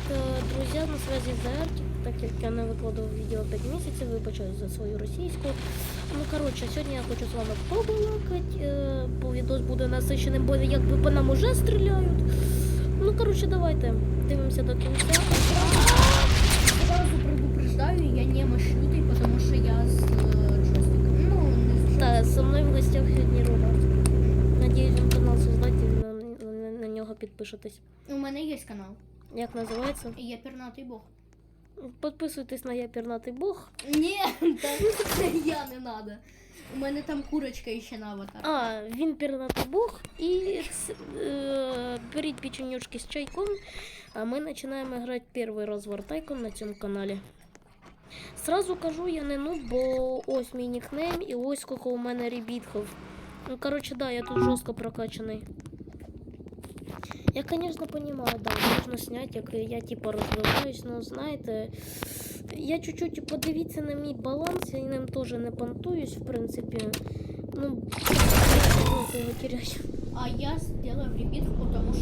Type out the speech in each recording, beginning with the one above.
Привет, э, друзья, на связи Зертик. Так як я не викладав відео 5 місяців, вибачаю за свою російську. Ну, коротше, сьогодні я хочу з вами побалакати, е, бо відос буде насичений, бо якби по нам уже стріляють. Ну, коротше, давайте дивимося до кінця. Сразу предупреждаю, я не мощнутый, потому что я с э, джойстиком. Ну, не с Та зі мною в гостях сьогодні Роберт. Надіюсь, він канал создати і на, на, на нього підпишетесь. У мене є канал. Як називається? Я пернатий бог. Підписуйтесь на я пірнатий Бог. Ні, я не надо. У мене там курочка ще на аватар. А, він пірнатий Бог. І е, беріть печенюшки з чайком. А ми починаємо грати перший раз в на цьому каналі. Сразу кажу, я не ну, бо ось мій нікнейм і ось скільки у мене ребітків. Ну, коротше, да, я тут жорстко прокачаний. Я, конечно, понимаю, да, можно снять, як я типа розвиваюсь, но знаєте, я чуть-чуть подивіться на мій баланс, я ним теж не понтуюсь, в принципі. Ну, я його теряю. А я сделаю ребітку, тому що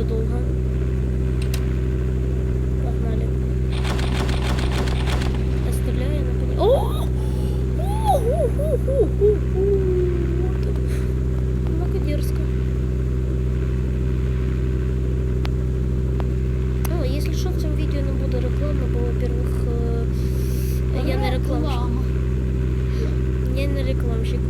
у нас буде довга. Погнали. Я стріляю на. О! Ну-ка дерзко. Ну, если что, в цьому відео не буде реклами, бо, во-первых, е, я не рекламщик. Я не рекламщик.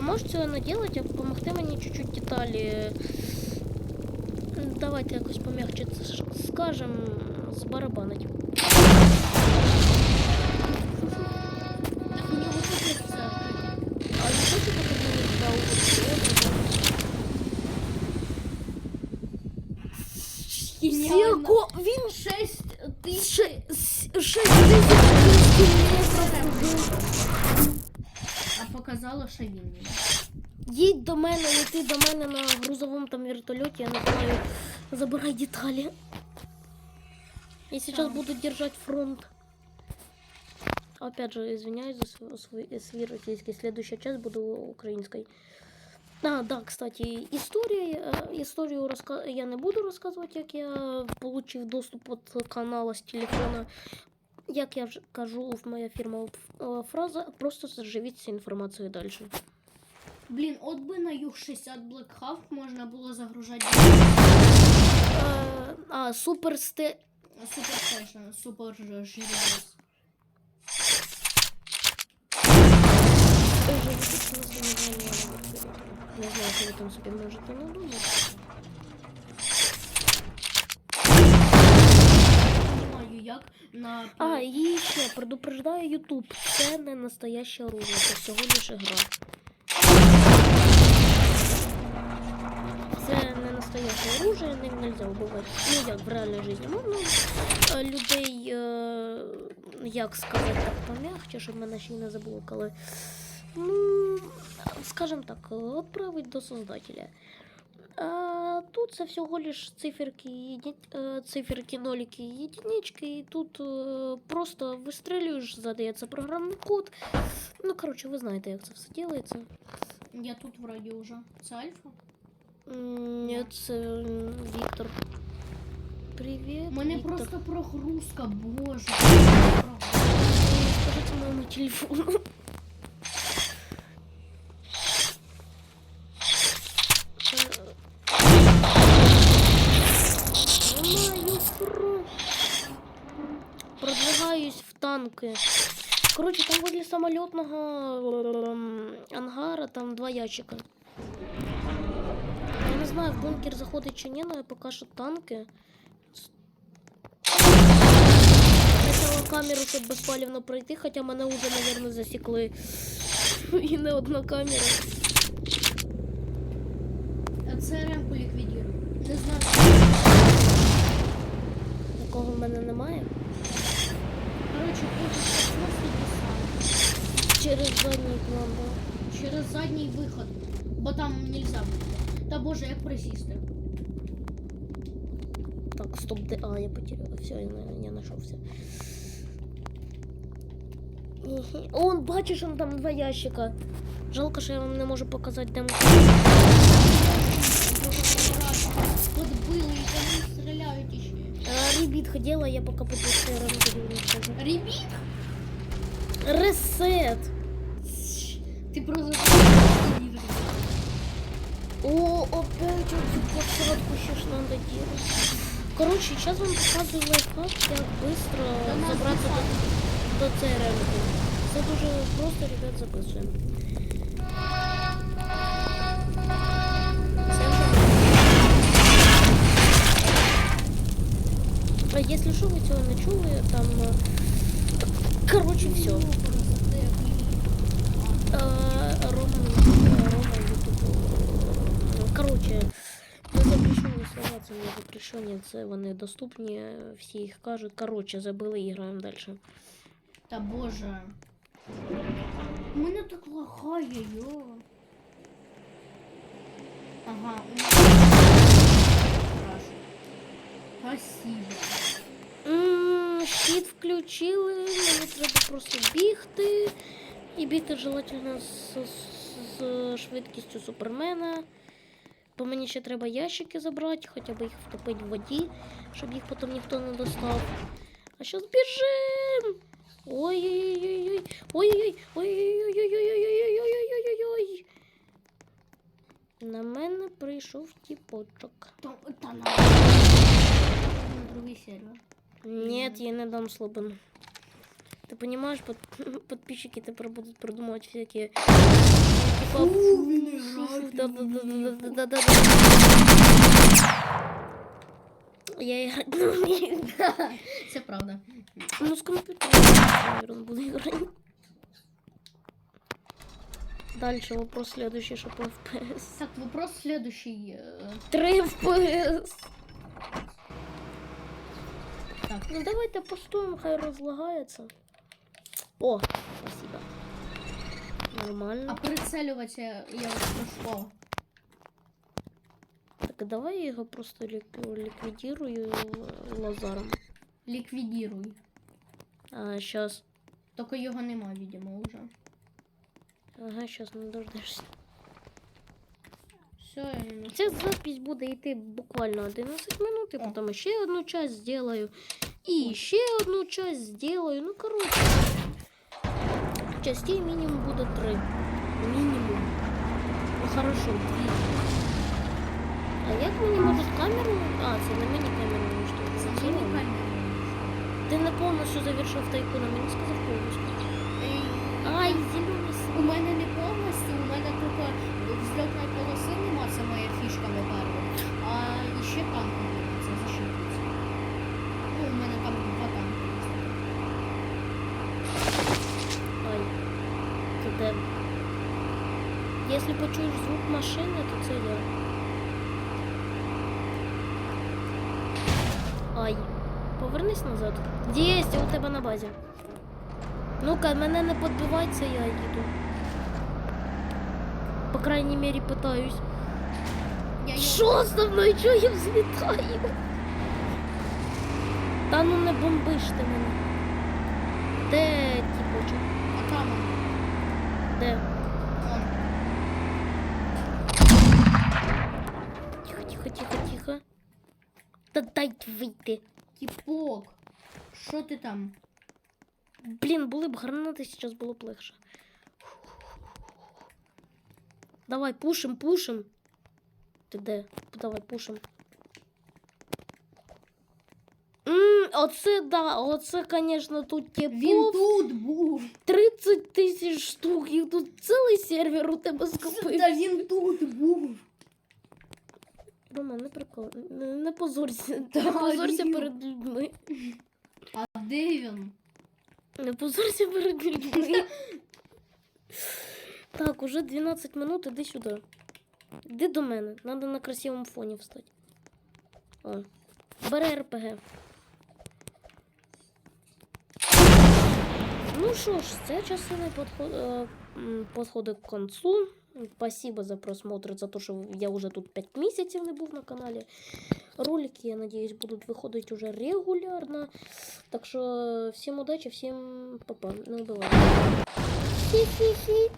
А можеш це а помогти мені чуть-чуть деталі. Давайте якось пом'ягче скажем збарабанить. Всього він 6 тисяч 6 тисяч мільйонів. А показало, що він мені. Їдь до мене, лети до мене на грузовому там вертольоті, я не знаю, забирай деталі. Я сейчас Так. буду держать фронт. Опять же, извиняюсь за свой, свой, российский. Следующая часть буду украинской. А, да, кстати, история, э, историю раска... я не буду рассказывать, як я получив доступ от канала з телефона. Як я вже кажу, в моя фірма э, фраза, просто заживіться інформацією далі. Блін, от би на юг 60 Black Hawk можна було загружати Е, а, супер сте... супер стешн, супер жирос. Не Не знаю, що ви там собі можете надумати. Як на А, і ще предупреждаю YouTube. Це не настояще оружие, це всього лише гра. Це не настояще оружие, ним нельзя вбивати. Ну як в реальній житті. Можна людей, е, як сказати так пом'ягче, щоб мене ще й не заблокали. Ну, скажем так, відправить до создателя. А тут це всього лиш циферки, е, циферки, нолики і единички, і тут е, просто вистрілюєш, задається програмний код. Ну, коротше, ви знаєте, як це все ділається. Я тут вроді уже. Це альфа? Ні, це Віктор. Привіт. У мене Віктор. просто прогрузка, боже. Скажите моему телефону. Танки. Короче, там возле самолетного ем, ангара там два ящика. Я не знаю, в бункер заходить чи ні, але поки що танки. Почала камеру, щоб безпалівно пройти, хоча мене вже, мабуть, засікли. І не одна камера. Це ремку ліквідірую. Не знаю. Такого в мене немає. Коротше, хочу просто десант. Через задній план, да. Через задній виход. Бо там нельзя буде. Та боже, як присісти. Так, стоп, де. А, я потеряла. Все, я, на- я нашелся. Іхі. Он, бачиш, он там два ящика. Жалко, що я вам не можу показати, де ми. Подбили і по ним стріляють іще. Э, Ребит ходила, я пока попытаюсь разговаривать. Ребит? Ресет. Ты просто... О, опять он посадку сейчас надо делать. Короче, сейчас вам показываю лайфхак, я быстро да забраться до, до ЦРМ. Это уже просто, ребят, записываем. Якщо що, ви цього не чули, там... е, Короче, все. Короче, це запрещені слова, це не запрещені, це вони доступні, всі їх кажуть. Короче, забили і граємо далі. Та боже. У мене так лагає, йо. Ага, у мене. Спасибо. Щит включили, мені треба просто бігти. І бігти желательно з, з, швидкістю супермена. Бо мені ще треба ящики забрати, хоча б їх втопити в воді, щоб їх потім ніхто не достав. А зараз біжим! Ой-ой-ой-ой-ой! Ой-ой-ой! Ой-ой-ой-ой-ой-ой-ой-ой-ой-ой-ой-ой! На мене прийшов тіпочок. Та. На другий сервер. Нет, я не дам слабину. Ты понимаешь, под, подписчики теперь будут придумывать всякие, Фу. Я играть не умею. Це правда. Ну, с компьютера, наверное, буду играть. Дальше вопрос следующий, что по FPS. Так, вопрос следующий. е, 3 FPS. Так, Ну давайте постуем, хай разлагается. О, спасибо. а Нормально. прицелюватися я от що? Так, давай я его просто э, лазаром. Ліквідіруй. А, сейчас. Тільки його нема, видимо, вже. Ага, сейчас не дождешься. Все, Ця запись буде йти буквально 11 минут, і потім ще одну часть сделаю. І ще одну часть сделаю. Ну, коротше. Частей мінімум буде 3. Мінімум. Ну хорошо, 2. А як мені можуть камеру? А, це не мені камеру Це уничтожити. не камера. Ти не повністю завершив тайкуна, мені сказав повністю. Ай, зелений У мене не повністю, у мене тільки взльотної полоси нема, це моя фішка во-первых. А ще танку нема, це защитниця. Ну, у мене там два танки є. Ай. Це де? Якщо почуєш звук машини, то це я. Ай. Повернись назад. Єсть, у тебе на базі. Ну-ка, мене не підбивай, це я їду. По крайній мірі питаюсь. Я Що з мною? Чого я взлітаю? Та ну не бомбиш ти мене. Де тіпочок? А там Де? Та дайте вийти. Тіпок. Що ти там? Блін, були б гранати, зараз було б легше. Давай, пушим, пушим. Ти де? Давай, пушим. М, оце да, оце, конечно, тут Він типу тут був. 30 тисяч штук, їх тут цілий сервер у тебе скопив. Та він тут був. Рома, не прикол, не, не позорся, не позорся перед людьми. А де він? Не позорся перед людьми. Так, уже 12 минут, іди сюди. Іди до мене. Надо на красивому фоні встати. О. Бери РПГ. Ну що ж, ця частина подход, е, підходить к концу. Спасибо за просмотр, за те, що я вже тут 5 місяців не був на каналі. Ролики, я надіюсь, будуть виходити уже регулярно. Так що всім удачі, всім папа. Не вбивайте. Хі-хі-хі.